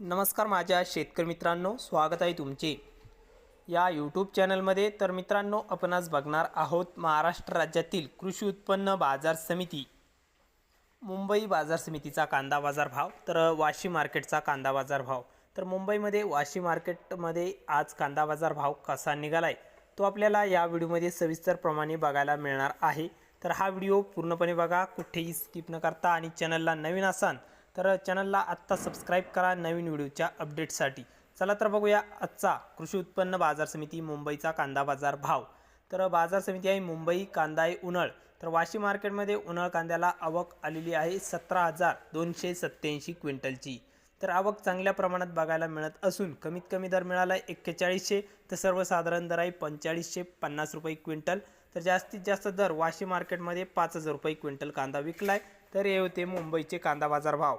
नमस्कार माझ्या शेतकरी मित्रांनो स्वागत आहे तुमचे. या यूट्यूब चॅनलमध्ये तर मित्रांनो आपण आज बघणार आहोत महाराष्ट्र राज्यातील कृषी उत्पन्न बाजार समिती. मुंबई बाजार समितीचा कांदा बाजार भाव तर वाशी मार्केटचा कांदा बाजार भाव. तर मुंबईमध्ये वाशी मार्केटमध्ये आज कांदा बाजार भाव कसा निघाला आहे तो आपल्याला या व्हिडिओमध्ये सविस्तरप्रमाणे बघायला मिळणार आहे. तर हा व्हिडिओ पूर्णपणे बघा कुठेही स्किप न करता आणि चॅनलला नवीन असाल तर चॅनलला आत्ता सबस्क्राईब करा नवीन व्हिडिओच्या अपडेटसाठी चला तर बघूया आजचा कृषी उत्पन्न बाजार समिती मुंबईचा कांदा बाजार भाव. तर बाजार समिती आहे मुंबई कांदा आहे उन्हाळ. तर वाशी मार्केटमध्ये उन्हाळ कांद्याला आवक आलेली आहे सतरा हजार दोनशे सत्त्याऐंशी क्विंटलची. तर आवक चांगल्या प्रमाणात बघायला मिळत असून कमीत कमी दर मिळाला आहे एक्केचाळीसशे. तर सर्वसाधारण दर आहे पंचेचाळीसशे पन्नास रुपये क्विंटल. तर जास्तीत जास्त दर वाशी मार्केटमध्ये पाच हजार रुपये क्विंटल कांदा विकला आहे तर हे होते मुंबईचे कांदा बाजार भाव.